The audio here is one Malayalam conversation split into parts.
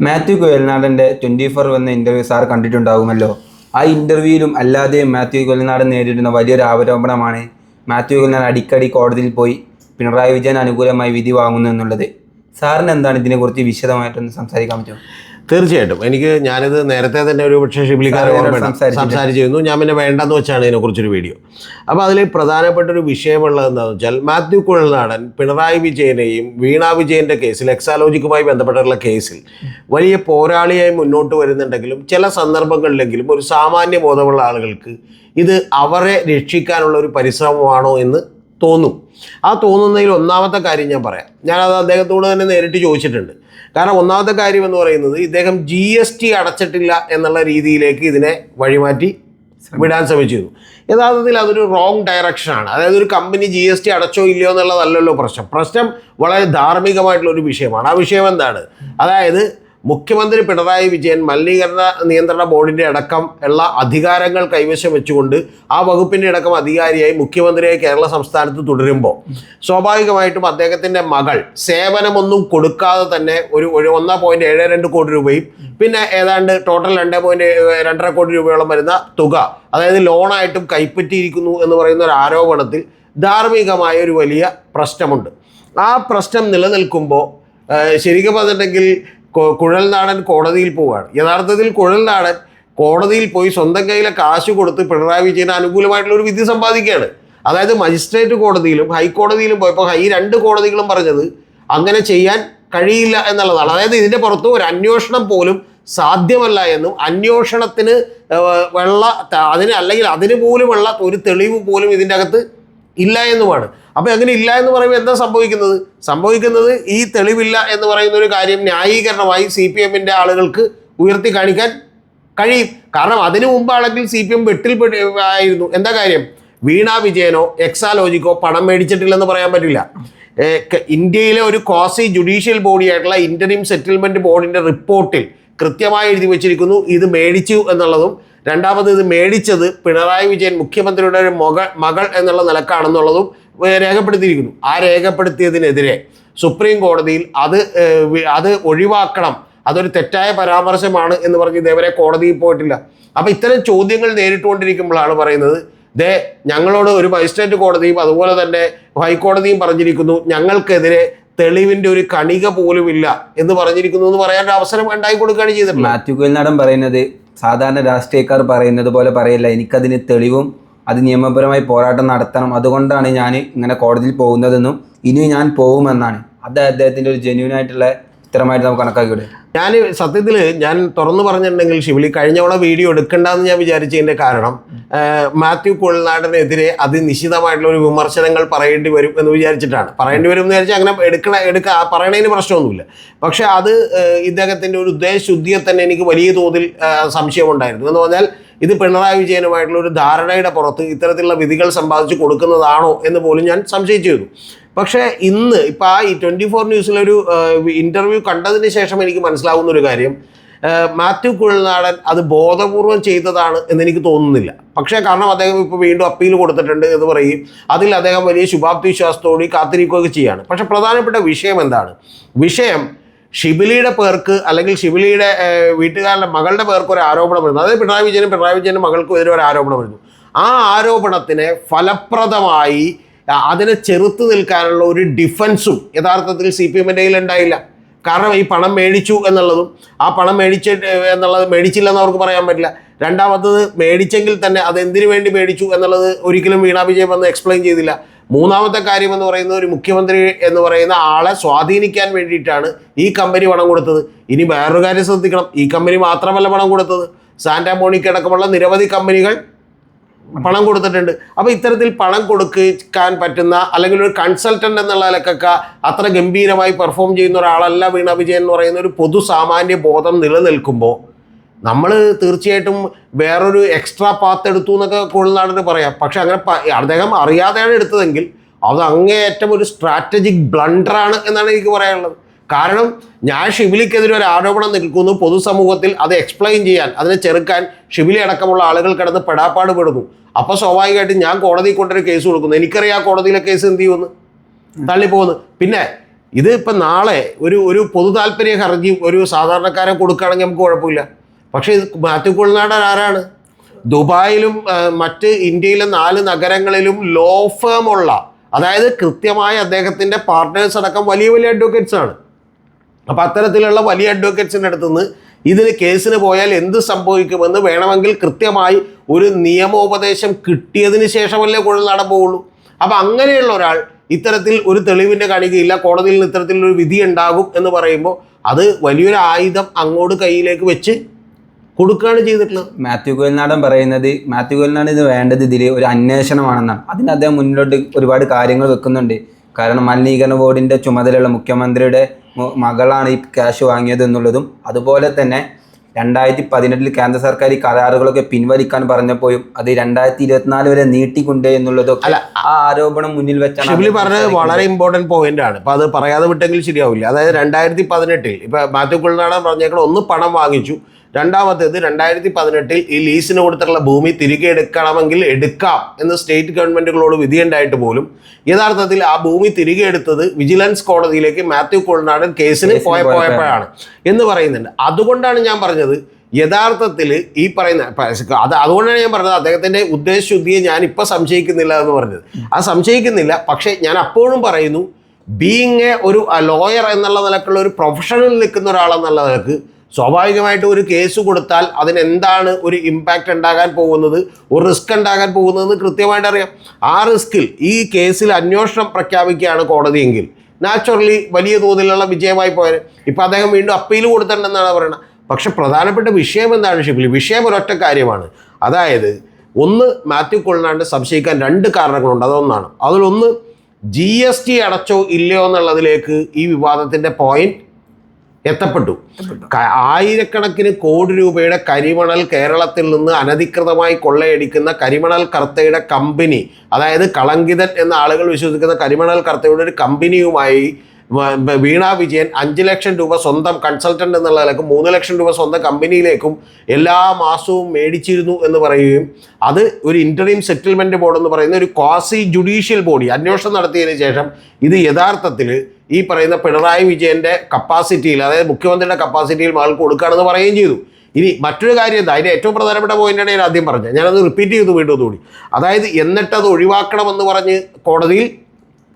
മാത്യു കുഴൽനാടന്റെ ട്വന്റി ഫോർ വന്ന ഇന്റർവ്യൂ സാർ കണ്ടിട്ടുണ്ടാകുമല്ലോ ആ ഇന്റർവ്യൂവിലും അല്ലാതെയും മാത്യു കുഴൽനാടൻ നേരിടുന്ന വലിയൊരു ആരോപണമാണ് മാത്യു കുഴൽനാടൻ അടിക്കടി കോടതിയിൽ പോയി പിണറായി വിജയൻ അനുകൂലമായി വിധി വാങ്ങുന്നു എന്നുള്ളത്. സാറിന് എന്താണ് ഇതിനെക്കുറിച്ച് വിശദമായിട്ടൊന്ന് സംസാരിക്കാൻ പറ്റുമോ? തീർച്ചയായിട്ടും എനിക്ക് ഞാനിത് നേരത്തെ തന്നെ ഒരു പക്ഷേ ഷിബിലിക്കാരെ സാറേ, ഓർമ്മയുണ്ട്. സംസാരിച്ചിട്ട്. സംസാരിച്ചിരുന്നു ഞാൻ പിന്നെ വേണ്ടെന്ന് വെച്ചാണ് ഇതിനെക്കുറിച്ചൊരു വീഡിയോ അപ്പോൾ അതിൽ പ്രധാനപ്പെട്ട ഒരു വിഷയമുള്ളത് എന്താണെന്ന് വെച്ചാൽ മാത്യു കുഴൽനാടൻ പിണറായി വിജയനെയും വീണ വിജയന്റെ കേസിൽ എക്സാലോജിക്കുമായി ബന്ധപ്പെട്ടിട്ടുള്ള കേസിൽ വലിയ പോരാളിയായി മുന്നോട്ട് വരുന്നുണ്ടെങ്കിലും ചില സന്ദർഭങ്ങളിലെങ്കിലും ഒരു സാമാന്യ ബോധമുള്ള ആളുകൾക്ക് ഇത് അവരെ രക്ഷിക്കാനുള്ള ഒരു പരിശ്രമമാണോ എന്ന് തോന്നും. ആ തോന്നുന്നതിൽ ഒന്നാമത്തെ കാര്യം ഞാൻ പറയാം. ഞാനത് അദ്ദേഹത്തോട് തന്നെ നേരിട്ട് ചോദിച്ചിട്ടുണ്ട്. കാരണം ഒന്നാമത്തെ കാര്യം എന്ന് പറയുന്നത് ഇദ്ദേഹം ജി എസ് ടി അടച്ചിട്ടില്ല എന്നുള്ള രീതിയിലേക്ക് ഇതിനെ വഴിമാറ്റി വിടാൻ ശ്രമിച്ചിരുന്നു. യഥാർത്ഥത്തിൽ അതൊരു റോങ് ഡയറക്ഷനാണ് അതായത് ഒരു കമ്പനി ജി എസ് ടി അടച്ചോ ഇല്ലയോ എന്നുള്ളതല്ലല്ലോ പ്രശ്നം. പ്രശ്നം വളരെ ധാർമ്മികമായിട്ടുള്ള ഒരു വിഷയമാണ്. ആ വിഷയം എന്താണ്? അതായത് മുഖ്യമന്ത്രി പിണറായി വിജയൻ മലിനീകരണ നിയന്ത്രണ ബോർഡിന്റെ അടക്കം ഉള്ള അധികാരങ്ങൾ കൈവശം വെച്ചുകൊണ്ട് ആ വകുപ്പിന്റെ അടക്കം അധികാരിയായി മുഖ്യമന്ത്രിയായി കേരള സംസ്ഥാനത്ത് തുടരുമ്പോൾ സ്വാഭാവികമായിട്ടും അദ്ദേഹത്തിന്റെ മകൾ സേവനമൊന്നും കൊടുക്കാതെ തന്നെ ഒരു ഒരു ഒന്നാ പോയിന്റ് ഏഴ് രണ്ട് കോടി രൂപയും പിന്നെ ഏതാണ്ട് ടോട്ടൽ രണ്ട് പോയിന്റ് രണ്ടര കോടി രൂപയോളം വരുന്ന തുക അതായത് ലോണായിട്ടും കൈപ്പറ്റിയിരിക്കുന്നു എന്ന് പറയുന്ന ഒരു ആരോപണത്തിൽ ധാർമ്മികമായ ഒരു വലിയ പ്രശ്നമുണ്ട്. ആ പ്രശ്നം നിലനിൽക്കുമ്പോൾ ശരിക്കും പറഞ്ഞിട്ടുണ്ടെങ്കിൽ കുഴൽനാടൻ കോടതിയിൽ പോവുകയാണ് യഥാർത്ഥത്തിൽ കുഴൽനാടൻ കോടതിയിൽ പോയി സ്വന്തം കയ്യിലെ കാശ് കൊടുത്ത് പിണറായി വിജയന് അനുകൂലമായിട്ടുള്ള ഒരു വിധി സമ്പാദിക്കുകയാണ്. അതായത് മജിസ്ട്രേറ്റ് കോടതിയിലും ഹൈക്കോടതിയിലും പോയപ്പോൾ ഈ രണ്ട് കോടതികളും പറഞ്ഞത് അങ്ങനെ ചെയ്യാൻ കഴിയില്ല എന്നുള്ളതാണ്. അതായത് ഇതിന്റെ പുറത്ത് ഒരു അന്വേഷണം പോലും സാധ്യമല്ല എന്നും അന്വേഷണത്തിന് വെള്ള അതിന് അല്ലെങ്കിൽ അതിന് പോലുമുള്ള ഒരു തെളിവ് പോലും ഇതിന്റെ അകത്ത് ഇല്ല എന്നുമാണ്. അപ്പോൾ അങ്ങനെ ഇല്ല എന്ന് പറയുമ്പോൾ എന്താ സംഭവിക്കുന്നത്? സംഭവിക്കുന്നത് ഈ തെളിവില്ല എന്ന് പറയുന്ന ഒരു കാര്യം ന്യായീകരണമായി സി പി എമ്മിന്റെ ആളുകൾക്ക് ഉയർത്തി കാണിക്കാൻ കഴിയും. കാരണം അതിനു മുമ്പാണെങ്കിൽ സി പി എം വെട്ടിൽ ആയിരുന്നു. എന്താ കാര്യം? വീണാ വിജയനോ എക്സാലോജിക്കോ പണം മേടിച്ചിട്ടില്ലെന്ന് പറയാൻ പറ്റില്ല. ഇന്ത്യയിലെ ഒരു ക്വാസി ജുഡീഷ്യൽ ബോഡിയായിട്ടുള്ള ഇന്ററിം സെറ്റിൽമെന്റ് ബോർഡിന്റെ റിപ്പോർട്ടിൽ കൃത്യമായി എഴുതി വെച്ചിരിക്കുന്നു. ഇത് മേടിച്ചു എന്നുള്ളതും രണ്ടാമത് ഇത് മേടിച്ചത് പിണറായി വിജയൻ മുഖ്യമന്ത്രിയുടെ ഒരു മകൾ മകൾ എന്നുള്ള നിലക്കാണെന്നുള്ളതും രേഖപ്പെടുത്തിയിരിക്കുന്നു. ആ രേഖപ്പെടുത്തിയതിനെതിരെ സുപ്രീം കോടതിയിൽ അത് അത് ഒഴിവാക്കണം. അതൊരു തെറ്റായ പരാമർശമാണ് എന്ന് പറഞ്ഞ് ഇതേവരെ കോടതിയിൽ പോയിട്ടില്ല. അപ്പൊ ഇത്തരം ചോദ്യങ്ങൾ നേരിട്ടുകൊണ്ടിരിക്കുമ്പോഴാണ് പറയുന്നത് ദേ ഞങ്ങളോട് ഒരു മജിസ്ട്രേറ്റ് കോടതിയും അതുപോലെ തന്നെ ഹൈക്കോടതിയും പറഞ്ഞിരിക്കുന്നു ഞങ്ങൾക്കെതിരെ തെളിവിന്റെ ഒരു കണിക പോലും ഇല്ല എന്ന് പറഞ്ഞിരിക്കുന്നു എന്ന് പറയാൻ അവസരം ഉണ്ടായി കൊടുക്കുകയാണ് ചെയ്തിട്ടുള്ളത്. മാത്യു കുഴൽനാടൻ പറയുന്നത് സാധാരണ രാഷ്ട്രീയക്കാർ പറയുന്നത് പോലെ പറയില്ല. എനിക്കതിന് തെളിവും അത് നിയമപരമായി പോരാട്ടം നടത്തണം. അതുകൊണ്ടാണ് ഞാൻ ഇങ്ങനെ കോടതിയിൽ പോകുന്നതെന്നും ഇനി ഞാൻ പോകുമെന്നാണ്. അത് അദ്ദേഹത്തിന്റെ ഒരു ജെന്യൂൻ ആയിട്ടുള്ള ഉത്തരമായിട്ട് നമുക്ക് കണക്കാക്കിവിടെ ഞാൻ സത്യത്തിൽ ഞാൻ തുറന്നു പറഞ്ഞിട്ടുണ്ടെങ്കിൽ ശിവലി കഴിഞ്ഞവണ വീഡിയോ എടുക്കണ്ടെന്ന് ഞാൻ വിചാരിച്ചതിന്റെ കാരണം മാത്യു കുഴൽനാടനെതിരെ അതിനിശ്ചിതമായിട്ടുള്ള ഒരു വിമർശനങ്ങൾ പറയേണ്ടി വരും എന്ന് വിചാരിച്ചിട്ടാണ്. പറയേണ്ടി വരും എന്ന് വിചാരിച്ചാൽ അങ്ങനെ എടുക്കണ എടുക്കുക പറയണതിന് പ്രശ്നമൊന്നുമില്ല. പക്ഷേ അത് ഇദ്ദേഹത്തിന്റെ ഒരു ഉദ്ദേശശുദ്ധിയെ തന്നെ എനിക്ക് വലിയ തോതിൽ സംശയമുണ്ടായിരുന്നു. എന്ന് പറഞ്ഞാൽ ഇത് പിണറായി വിജയനുമായിട്ടുള്ള ഒരു ധാരണയുടെ പുറത്ത് ഇത്തരത്തിലുള്ള വിധികൾ സമ്പാദിച്ചു കൊടുക്കുന്നതാണോ എന്ന് പോലും ഞാൻ സംശയിച്ചിരുന്നു. പക്ഷേ ഇന്ന് ഇപ്പം ആ ഈ ട്വന്റി ഫോർ ന്യൂസിലൊരു ഇന്റർവ്യൂ കണ്ടതിന് ശേഷം എനിക്ക് മനസ്സിലാവുന്ന ഒരു കാര്യം മാത്യു കുഴൽനാടൻ അത് ബോധപൂർവം ചെയ്തതാണ് എന്ന് എനിക്ക് തോന്നുന്നില്ല. പക്ഷേ കാരണം അദ്ദേഹം ഇപ്പോൾ വീണ്ടും അപ്പീൽ കൊടുത്തിട്ടുണ്ട് എന്ന് പറയും. അതിൽ അദ്ദേഹം വലിയ ശുഭാപ്തി വിശ്വാസത്തോടെ കാത്തിരിക്കുകയൊക്കെ ചെയ്യാണ്. പക്ഷേ പ്രധാനപ്പെട്ട വിഷയം എന്താണ്? വിഷയം ഷിബിലിയുടെ പേർക്ക് അല്ലെങ്കിൽ ഷിബിലിയുടെ വീട്ടുകാരുടെ മകളുടെ പേർക്ക് ഒരു ആരോപണം വരുന്നു. അതായത് പിണറായി വിജയനും പിണറായി വിജയനും മകൾക്കും എതിരെ ഒരു ആരോപണം വരുന്നു. ആ ആരോപണത്തിനെ ഫലപ്രദമായി അതിനെ ചെറുത്ത് നിൽക്കാനുള്ള ഒരു ഡിഫൻസും യഥാർത്ഥത്തിൽ സി പി എമ്മിന്റെ ഉണ്ടായില്ല. കാരണം ഈ പണം മേടിച്ചു എന്നുള്ളതും ആ പണം മേടിച്ച എന്നുള്ളത് മേടിച്ചില്ലെന്ന് അവർക്ക് പറയാൻ പറ്റില്ല. രണ്ടാമത്തത് മേടിച്ചെങ്കിൽ തന്നെ അത് എന്തിനു വേണ്ടി മേടിച്ചു എന്നുള്ളത് ഒരിക്കലും വീണാ വിജയം വന്ന് എക്സ്പ്ലെയിൻ ചെയ്തില്ല. മൂന്നാമത്തെ കാര്യം എന്ന് പറയുന്നത് ഒരു മുഖ്യമന്ത്രി എന്ന് പറയുന്ന ആളെ സ്വാധീനിക്കാൻ വേണ്ടിയിട്ടാണ് ഈ കമ്പനി പണം കൊടുത്തത്. ഇനി വേറൊരു കാര്യം ശ്രദ്ധിക്കണം. ഈ കമ്പനി മാത്രമല്ല പണം കൊടുത്തത്. സാന്റാ മോണിക്ക് അടക്കമുള്ള നിരവധി കമ്പനികൾ പണം കൊടുത്തിട്ടുണ്ട്. അപ്പോൾ ഇത്തരത്തിൽ പണം കൊടുക്കാൻ പറ്റുന്ന അല്ലെങ്കിൽ ഒരു കൺസൾട്ടന്റ് എന്നുള്ള നിലക്കൊക്കെ അത്ര ഗംഭീരമായി പെർഫോം ചെയ്യുന്ന ഒരാളല്ല വീണ വിജയൻ എന്ന് പറയുന്ന ഒരു പൊതു സാമാന്യ ബോധം നിലനിൽക്കുമ്പോൾ നമ്മൾ തീർച്ചയായിട്ടും വേറൊരു എക്സ്ട്രാ പാത്ത് എടുത്തു എന്നൊക്കെ കൊള്ളുന്നാടിന് പറയാം. പക്ഷെ അങ്ങനെ അദ്ദേഹം അറിയാതെയാണ് എടുത്തതെങ്കിൽ അത് അങ്ങേയറ്റം ഒരു സ്ട്രാറ്റജിക് ബ്ലണ്ടറാണ് എന്നാണ് എനിക്ക് പറയാനുള്ളത്. കാരണം ഞാൻ ഷിബിലിക്കെതിരെ ഒരു ആരോപണം നിൽക്കുന്നു. പൊതുസമൂഹത്തിൽ അത് എക്സ്പ്ലെയിൻ ചെയ്യാൻ അതിനെ ചെറുക്കാൻ ഷിബിലി അടക്കമുള്ള ആളുകൾ കിടന്ന് പെടാപ്പാട് പെടുന്നു. അപ്പോൾ സ്വാഭാവികമായിട്ടും ഞാൻ കോടതിയിൽ കൊണ്ടൊരു കേസ് കൊടുക്കുന്നു. എനിക്കറിയാം ആ കോടതിയിലെ കേസ് എന്ത് ചെയ്യുമെന്ന്. തള്ളിപ്പോകുന്നു. പിന്നെ ഇത് ഇപ്പം നാളെ ഒരു ഒരു പൊതു താല്പര്യ ഹർജി ഒരു സാധാരണക്കാരൻ കൊടുക്കുകയാണെങ്കിൽ നമുക്ക് കുഴപ്പമില്ല. പക്ഷേ ഇത് മാത്യു കുഴൽനാടൻ ആരാണ്? ദുബായിലും മറ്റ് ഇന്ത്യയിലെ നാല് നഗരങ്ങളിലും ലോ ഫേം ഉള്ള അതായത് കൃത്യമായ അദ്ദേഹത്തിന്റെ പാർട്ട്നേഴ്സ് അടക്കം വലിയ വലിയ അഡ്വക്കേറ്റ്സ് ആണ്. അപ്പോൾ അത്തരത്തിലുള്ള വലിയ അഡ്വക്കേറ്റ്സിന്റെ അടുത്ത് നിന്ന് ഇതിന് കേസിന് പോയാൽ എന്ത് സംഭവിക്കുമെന്ന് വേണമെങ്കിൽ കൃത്യമായി ഒരു നിയമോപദേശം കിട്ടിയതിന് ശേഷമല്ലേ കുഴൽ പോവുള്ളൂ. അപ്പം അങ്ങനെയുള്ള ഒരാൾ ഇത്തരത്തിൽ ഒരു തെളിവിന്റെ കാണിക്കയില്ല കോടതിയിൽ നിന്ന് ഇത്തരത്തിലൊരു വിധി ഉണ്ടാകും എന്ന് പറയുമ്പോൾ അത് വലിയൊരു ആയുധം അങ്ങോട്ട് കയ്യിലേക്ക് വെച്ച് കൊടുക്കുകയാണ് ചെയ്തിട്ടുള്ളത്. മാത്യു കോയൽനാടൻ പറയുന്നത് മാത്യു കോയൽനാടൻ ഇത് വേണ്ടത് ഇതിൽ ഒരു അന്വേഷണമാണെന്നാണ്. അതിന് അദ്ദേഹം മുന്നിലോട്ട് ഒരുപാട് കാര്യങ്ങൾ വെക്കുന്നുണ്ട്. കാരണം മലിനീകരണ ബോർഡിന്റെ ചുമതലയുള്ള മുഖ്യമന്ത്രിയുടെ മകളാണ് ഈ ക്യാഷ് വാങ്ങിയത് എന്നുള്ളതും അതുപോലെ തന്നെ രണ്ടായിരത്തി പതിനെട്ടിൽ കേന്ദ്ര സർക്കാർ ഈ കരാറുകളൊക്കെ പിൻവലിക്കാൻ പറഞ്ഞപ്പോഴും അത് രണ്ടായിരത്തി ഇരുപത്തിനാല് വരെ നീട്ടിക്കൊണ്ടേ എന്നുള്ളതൊക്കെ അല്ല, ആ ആരോപണം മുന്നിൽ വെച്ചാണ് ഷിബിലി പറഞ്ഞത് വളരെ. ഇമ്പോർട്ടന്റ് പോയിന്റ് ആണ്. അപ്പോൾ അത് പറയാതെ വിട്ടെങ്കിൽ ശരിയാവില്ല. അതായത് രണ്ടായിരത്തി പതിനെട്ടിൽ ഇപ്പോൾ മാത്യു കുളനാടൻ പറഞ്ഞേക്കണം ഒന്ന് പണം വാങ്ങിച്ചു. രണ്ടാമത്തേത് രണ്ടായിരത്തി പതിനെട്ടിൽ ഈ ലീസിന് കൊടുത്തിട്ടുള്ള ഭൂമി തിരികെ എടുക്കണമെങ്കിൽ എടുക്കാം എന്ന് സ്റ്റേറ്റ് ഗവൺമെന്റുകളോട് വിധിയുണ്ടായിട്ട് പോലും യഥാർത്ഥത്തിൽ ആ ഭൂമി തിരികെ എടുത്തത് വിജിലൻസ് കോടതിയിലേക്ക് മാത്യു കോൾനാടൻ കേസിന് പോയ പോയപ്പോഴാണ്. എന്ന് പറയുന്നുണ്ട്. അതുകൊണ്ടാണ് ഞാൻ പറഞ്ഞത് യഥാർത്ഥത്തിൽ ഈ പറയുന്ന അത് അതുകൊണ്ടാണ് ഞാൻ പറഞ്ഞത് അദ്ദേഹത്തിന്റെ ഉദ്ദേശശുദ്ധിയെ ഞാൻ ഇപ്പൊ സംശയിക്കുന്നില്ല എന്ന് പറഞ്ഞത്. ആ സംശയിക്കുന്നില്ല. പക്ഷേ ഞാൻ അപ്പോഴും പറയുന്നു ബീങ് എ ഒരു ലോയർ എന്നുള്ള നിലക്കുള്ള ഒരു പ്രൊഫഷണൽ നിൽക്കുന്ന ഒരാളെന്നുള്ള നിലയ്ക്ക് സ്വാഭാവികമായിട്ട് ഒരു കേസ് കൊടുത്താൽ അതിനെന്താണ് ഒരു ഇമ്പാക്റ്റ് ഉണ്ടാകാൻ പോകുന്നത്? ഒരു റിസ്ക് ഉണ്ടാകാൻ പോകുന്നതെന്ന് കൃത്യമായിട്ട് അറിയാം. ആ റിസ്കിൽ ഈ കേസിൽ അന്വേഷണം പ്രഖ്യാപിക്കുകയാണ് കോടതിയെങ്കിൽ നാച്ചുറലി വലിയ തോതിലുള്ള വിജയമായി പോയത് ഇപ്പം അദ്ദേഹം വീണ്ടും അപ്പീൽ കൊടുത്തിട്ടുണ്ടെന്നാണ് പറയുന്നത്. പക്ഷെ പ്രധാനപ്പെട്ട വിഷയം എന്താണ് ഷിഫിൽ വിഷയം ഒരൊറ്റ കാര്യമാണ്. അതായത് ഒന്ന് മാത്യു കൊള്ളാണ്ട് സംശയിക്കാൻ രണ്ട് കാരണങ്ങളുണ്ട്. അതൊന്നാണ്. അതിലൊന്ന് ജി എസ് ടി അടച്ചോ ഇല്ലയോ എന്നുള്ളതിലേക്ക് ഈ വിവാദത്തിന്റെ പോയിന്റ് എത്തപ്പെട്ടു. ആയിരക്കണക്കിന് കോടി രൂപയുടെ കരിമണൽ കേരളത്തിൽ നിന്ന് അനധികൃതമായി കൊള്ളയടിക്കുന്ന കരിമണൽ കർത്തയുടെ കമ്പനി അതായത് കളങ്കിതൻ എന്ന ആളുകൾ വിശ്വസിക്കുന്ന കരിമണൽ കർത്തയുടെ ഒരു കമ്പനിയുമായി വീണ വിജയൻ അഞ്ച് ലക്ഷം രൂപ സ്വന്തം കൺസൾട്ടന്റ് എന്നുള്ള നിലയ്ക്ക് മൂന്ന് ലക്ഷം രൂപ സ്വന്തം കമ്പനിയിലേക്കും എല്ലാ മാസവും മേടിച്ചിരുന്നു എന്ന് പറയുകയും അത് ഒരു ഇന്റർവ്യൂം സെറ്റിൽമെന്റ് ബോർഡ് എന്ന് പറയുന്ന ഒരു ക്വാസി ജുഡീഷ്യൽ ബോഡി അന്വേഷണം നടത്തിയതിന് ശേഷം ഇത് യഥാർത്ഥത്തിൽ ഈ പറയുന്ന പിണറായി വിജയന്റെ കപ്പാസിറ്റിയിൽ അതായത് മുഖ്യമന്ത്രിയുടെ കപ്പാസിറ്റിയിൽ മകൾക്ക് കൊടുക്കുകയാണെന്ന് പറയുകയും ചെയ്തു. ഇനി മറ്റൊരു കാര്യം എന്താ? അതിന്റെ ഏറ്റവും പ്രധാനപ്പെട്ട പോയിന്റാണ് ഞാൻ ആദ്യം പറഞ്ഞത്. ഞാനത് റിപ്പീറ്റ് ചെയ്തു വീണ്ടും ഒന്നുകൂടി. അതായത് എന്നിട്ടത് ഒഴിവാക്കണമെന്ന് പറഞ്ഞ് കോടതിയിൽ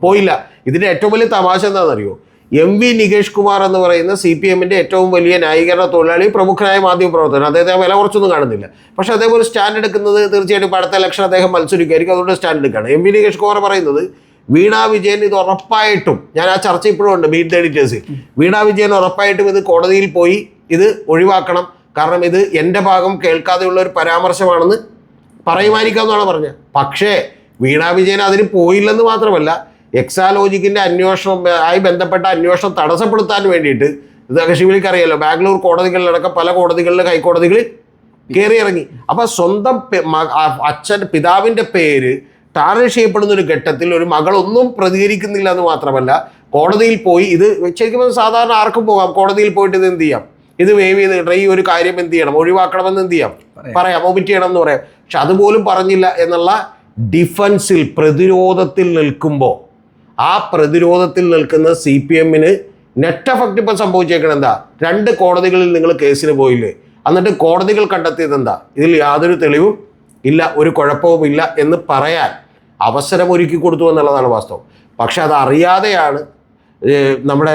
പോയില്ല. ഇതിന്റെ ഏറ്റവും വലിയ തമാശ എന്താണെന്നറിയോ? എം വി നികേഷ് കുമാർ എന്ന് പറയുന്ന സി പി എമ്മിന്റെ ഏറ്റവും വലിയ ന്യായീകരണ തൊഴിലാളി പ്രമുഖനായ മാധ്യമ പ്രവർത്തകൻ. അദ്ദേഹത്തെ വില കുറച്ചൊന്നും കാണുന്നില്ല. പക്ഷേ അതേപോലെ സ്റ്റാൻഡ് എടുക്കുന്നത് തീർച്ചയായിട്ടും അടുത്ത ഇലക്ഷൻ അദ്ദേഹം മത്സരിക്കുമായിരിക്കും. അതുകൊണ്ട് സ്റ്റാൻഡ് എടുക്കുകയാണ്. എം വി നികേഷ് കുമാർ പറയുന്നത് വീണ വിജയൻ ഇത് ഉറപ്പായിട്ടും ഞാൻ ആ ചർച്ച ഇപ്പോഴും ഉണ്ട് മീറ്റ് ദ എഡിറ്റേഴ്സിൽ വീണ വിജയൻ ഉറപ്പായിട്ടും ഇത് കോടതിയിൽ പോയി ഇത് ഒഴിവാക്കണം. കാരണം ഇത് എന്റെ ഭാഗം കേൾക്കാതെയുള്ള ഒരു പരാമർശമാണെന്ന് പറയുമായിരിക്കാം എന്നാണ് പറഞ്ഞത്. പക്ഷേ വീണ വിജയൻ അതിന് പോയില്ലെന്ന് മാത്രമല്ല എക്സാലോജിക്കിന്റെ അന്വേഷണം ആയി ബന്ധപ്പെട്ട അന്വേഷണം തടസ്സപ്പെടുത്താൻ വേണ്ടിയിട്ട് ഇത് ശിവലിക്ക് അറിയാലോ ബാംഗ്ലൂർ കോടതികളിലടക്കം പല കോടതികളിലും ഹൈക്കോടതികളിൽ കയറി ഇറങ്ങി. അപ്പം സ്വന്തം അച്ഛൻ പിതാവിന്റെ പേര് ടാർണിഷ് ചെയ്യപ്പെടുന്ന ഒരു ഘട്ടത്തിൽ ഒരു മകളൊന്നും പ്രതികരിക്കുന്നില്ല എന്ന് മാത്രമല്ല കോടതിയിൽ പോയി ഇത് ശരിക്കും സാധാരണ ആർക്കും പോകാം. കോടതിയിൽ പോയിട്ട് ഇത് എന്ത് ചെയ്യാം? ഇത് വേവ് ചെയ്ത് ഈ ഒരു കാര്യം എന്ത് ചെയ്യണം? ഒഴിവാക്കണമെന്ന് എന്ത് ചെയ്യാം? പറയാം. ഒമിറ്റ് ചെയ്യണം എന്ന് പറയാം. പക്ഷെ അതുപോലും പറഞ്ഞില്ല എന്നുള്ള ഡിഫൻസിൽ പ്രതിരോധത്തിൽ നിൽക്കുമ്പോൾ ആ പ്രതിരോധത്തിൽ നിൽക്കുന്ന സി പി എമ്മിന് നെറ്റ് എഫക്റ്റ് ഇപ്പം സംഭവിച്ചേക്കണം എന്താ? രണ്ട് കോടതികളിൽ നിങ്ങൾ കേസിന് പോയില്ലേ? എന്നിട്ട് കോടതികൾ കണ്ടെത്തിയത് എന്താ? ഇതിൽ യാതൊരു തെളിവും ഇല്ല ഒരു കുഴപ്പവും ഇല്ല എന്ന് പറയാൻ അവസരം ഒരുക്കി കൊടുത്തു എന്നുള്ളതാണ് വാസ്തവം പക്ഷെ അത് അറിയാതെയാണ് നമ്മുടെ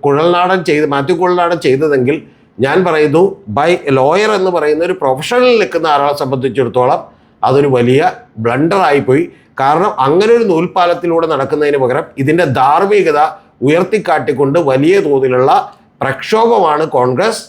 കുഴൽനാടൻ ചെയ്ത് മാത്യു കുഴൽനാടൻ ചെയ്തതെങ്കിൽ ഞാൻ പറയുന്നു ബൈ ലോയർ എന്ന് പറയുന്ന ഒരു പ്രൊഫഷണലിൽ നിൽക്കുന്ന ആളെ സംബന്ധിച്ചിടത്തോളം അതൊരു വലിയ ബ്ലണ്ടറായിപ്പോയി കാരണം അങ്ങനെ ഒരു നൂൽപ്പാലത്തിലൂടെ നടക്കുന്നതിന് പകരം ഇതിന്റെ ധാർമ്മികത ഉയർത്തിക്കാട്ടിക്കൊണ്ട് വലിയ തോതിലുള്ള പ്രക്ഷോഭമാണ് കോൺഗ്രസ്.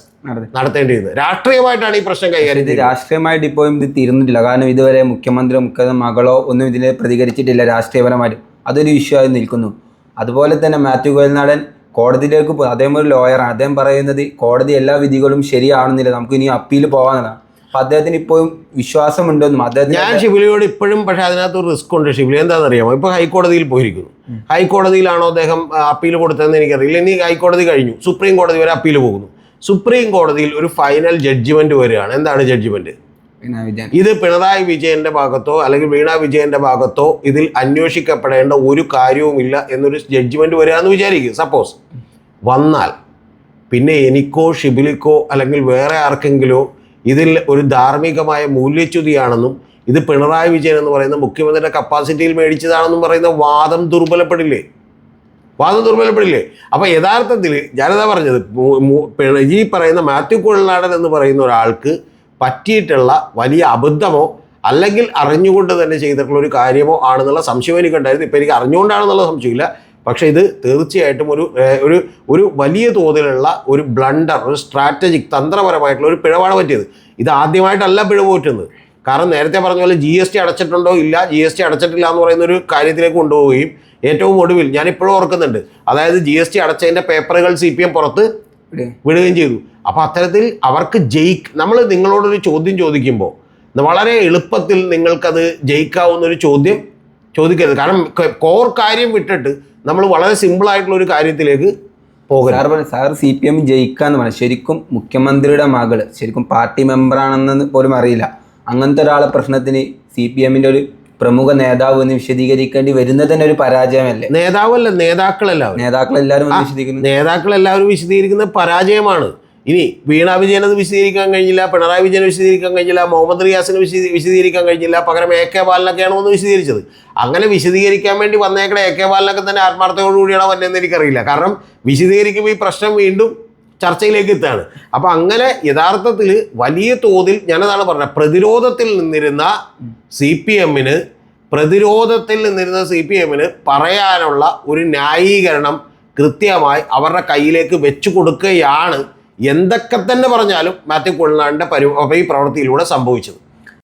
നടത്തേണ്ടിയിരുന്നത്. രാഷ്ട്രീയമായിട്ടാണ് ഈ പ്രശ്നം കൈകാര്യം ഇത് രാഷ്ട്രീയമായിട്ട് ഇപ്പോഴും ഇത് തീർന്നിട്ടില്ല കാരണം ഇതുവരെ മുഖ്യമന്ത്രി മുഖ്യ മകളോ ഒന്നും ഇതിനെ പ്രതികരിച്ചിട്ടില്ല രാഷ്ട്രീയപരമായിട്ട്. അതൊരു ഇഷ്യൂ ആയി നിൽക്കുന്നു. അതുപോലെ തന്നെ മാത്യു കോയൽനാടൻ കോടതിയിലേക്ക് പോകും അദ്ദേഹം ഒരു ലോയറാണ് അദ്ദേഹം പറയുന്നത് കോടതി എല്ലാ വിധികളും ശരിയാണെന്നില്ല. നമുക്ക് ഇനി അപ്പീൽ പോകാമെന്നാണ് അപ്പൊ അദ്ദേഹത്തിന് ഇപ്പോഴും വിശ്വാസമുണ്ടെന്നും അദ്ദേഹത്തിന് ഞാൻ ശിവലിയോട് ഇപ്പോഴും പക്ഷേ അതിനകത്ത് ഒരു റിസ്ക് ഉണ്ട് ഷിബിലി എന്താണെന്ന് അറിയാമോ ഇപ്പൊ ഹൈക്കോടതിയിൽ പോയിരിക്കുന്നു. ഹൈക്കോടതിയിലാണോ അദ്ദേഹം അപ്പീൽ കൊടുത്തതെന്ന് എനിക്കറിയില്ല. ഇനി ഹൈക്കോടതി കഴിഞ്ഞു. സുപ്രീം കോടതി വരെ അപ്പീൽ പോകുന്നു. സുപ്രീം കോടതിയിൽ ഒരു ഫൈനൽ ജഡ്ജ്മെന്റ് വരികയാണ്. എന്താണ് ജഡ്ജ്മെന്റ്? ഇത് പിണറായി വിജയന്റെ ഭാഗത്തോ അല്ലെങ്കിൽ വീണ വിജയന്റെ ഭാഗത്തോ ഇതിൽ അന്വേഷിക്കപ്പെടേണ്ട ഒരു കാര്യവുമില്ല എന്നൊരു ജഡ്ജ്മെന്റ് വരിക എന്ന് വിചാരിക്കും. സപ്പോസ് വന്നാൽ പിന്നെ എനിക്കോ ഷിബിലിക്കോ അല്ലെങ്കിൽ വേറെ ആർക്കെങ്കിലോ ഇതിൽ ഒരു ധാർമ്മികമായ മൂല്യച്യുതിയാണെന്നും ഇത് പിണറായി വിജയൻ എന്ന് പറയുന്ന മുഖ്യമന്ത്രിയുടെ കപ്പാസിറ്റിയിൽ മേടിച്ചതാണെന്നും പറയുന്ന വാദം ദുർബലപ്പെടില്ലേ? വാദം ദുർബലപ്പെടില്ലേ? അപ്പൊ യഥാർത്ഥത്തിൽ ഞാനതാ പറഞ്ഞത് ഈ പറയുന്ന മാത്യു കുഴൽനാടൻ എന്ന് പറയുന്ന ഒരാൾക്ക് പറ്റിയിട്ടുള്ള വലിയ അബദ്ധമോ അല്ലെങ്കിൽ അറിഞ്ഞുകൊണ്ട് തന്നെ ചെയ്തിട്ടുള്ള ഒരു കാര്യമോ ആണെന്നുള്ള സംശയം എനിക്കുണ്ടായിരുന്നു. ഇപ്പം എനിക്ക് അറിഞ്ഞുകൊണ്ടാണെന്നുള്ള സംശയമില്ല. പക്ഷേ ഇത് തീർച്ചയായിട്ടും ഒരു ഒരു ഒരു വലിയ തോതിലുള്ള ഒരു ബ്ലണ്ടർ ഒരു സ്ട്രാറ്റജിക് തന്ത്രപരമായിട്ടുള്ള ഒരു പിഴവാണ് പറ്റിയത്. ഇത് ആദ്യമായിട്ടല്ല പിഴവ് പറ്റുന്നത്. കാരണം നേരത്തെ പറഞ്ഞ പോലെ ജി എസ് ടി അടച്ചിട്ടുണ്ടോ ഇല്ല ജി എസ് ടി അടച്ചിട്ടില്ല എന്ന് പറയുന്ന ഒരു കാര്യത്തിലേക്ക് കൊണ്ടുപോവുകയും ഏറ്റവും ഒടുവിൽ ഞാൻ ഇപ്പോഴും ഓർക്കുന്നുണ്ട്. അതായത് ജി എസ് ടി അടച്ചതിന്റെ പേപ്പറുകൾ സി പി എം പുറത്ത് വിടുകയും ചെയ്തു. അപ്പോൾ അത്തരത്തിൽ അവർക്ക് ജയിക്ക് നമ്മൾ നിങ്ങളോടൊരു ചോദ്യം ചോദിക്കുമ്പോൾ വളരെ എളുപ്പത്തിൽ നിങ്ങൾക്കത് ജയിക്കാവുന്ന ഒരു ചോദ്യം ചോദിക്കരുത്. കാരണം കോർ കാര്യം വിട്ടിട്ട് നമ്മൾ വളരെ സിമ്പിൾ ആയിട്ടുള്ള ഒരു കാര്യത്തിലേക്ക് പോകരുത്. സാർ സി പി എം ജയിക്കാന്ന് പറഞ്ഞു ശരിക്കും മുഖ്യമന്ത്രിയുടെ മകൾ ശരിക്കും പാർട്ടി മെമ്പറാണെന്ന് പോലും അറിയില്ല. അങ്ങനത്തെ ഒരാളെ പ്രശ്നത്തിന് സി പി എമ്മിന്റെ ഒരു പ്രമുഖ നേതാവ് എന്ന് വിശദീകരിക്കേണ്ടി വരുന്നത് തന്നെ ഒരു പരാജയമല്ലേ? നേതാവല്ല നേതാക്കളെല്ലാവരും. നേതാക്കളെല്ലാവരും വിശദീകരിക്കുന്നു. നേതാക്കളെല്ലാവരും വിശദീകരിക്കുന്ന പരാജയമാണ്. ഇനി വീണ വിജയൻ അത് വിശദീകരിക്കാൻ കഴിഞ്ഞില്ല പിണറായി വിജയൻ വിശദീകരിക്കാൻ കഴിഞ്ഞില്ല മുഹമ്മദ് റിയാസിന് വിശദീ വിശദീകരിക്കാൻ കഴിഞ്ഞില്ല പകരം എ കെ ബാലനൊക്കെയാണ് ഒന്ന് വിശദീകരിച്ചത്. അങ്ങനെ വിശദീകരിക്കാൻ വേണ്ടി വന്നേക്കണ എ കെ ബാലനൊക്കെ തന്നെ ആത്മാർത്ഥയോടുകൂടിയാണ് വന്നതെന്ന് എനിക്കറിയില്ല. കാരണം വിശദീകരിക്കുമ്പോൾ ഈ പ്രശ്നം വീണ്ടും ചർച്ചയിലേക്ക് എത്തുകയാണ്. അപ്പോൾ അങ്ങനെ യഥാർത്ഥത്തിൽ വലിയ തോതിൽ ഞാനതാണ് പറഞ്ഞത് പ്രതിരോധത്തിൽ നിന്നിരുന്ന സി പി എമ്മിന് പ്രതിരോധത്തിൽ നിന്നിരുന്ന സി പി എമ്മിന് പറയാനുള്ള ഒരു ന്യായീകരണം കൃത്യമായി അവരുടെ കയ്യിലേക്ക് വെച്ചു കൊടുക്കുകയാണ്. എന്തൊക്കെ തന്നെ പറഞ്ഞാലും മാത്യു കുഴൽനാടിന്റെ പരി പ്രവൃത്തിയിലൂടെ സംഭവിച്ചത്.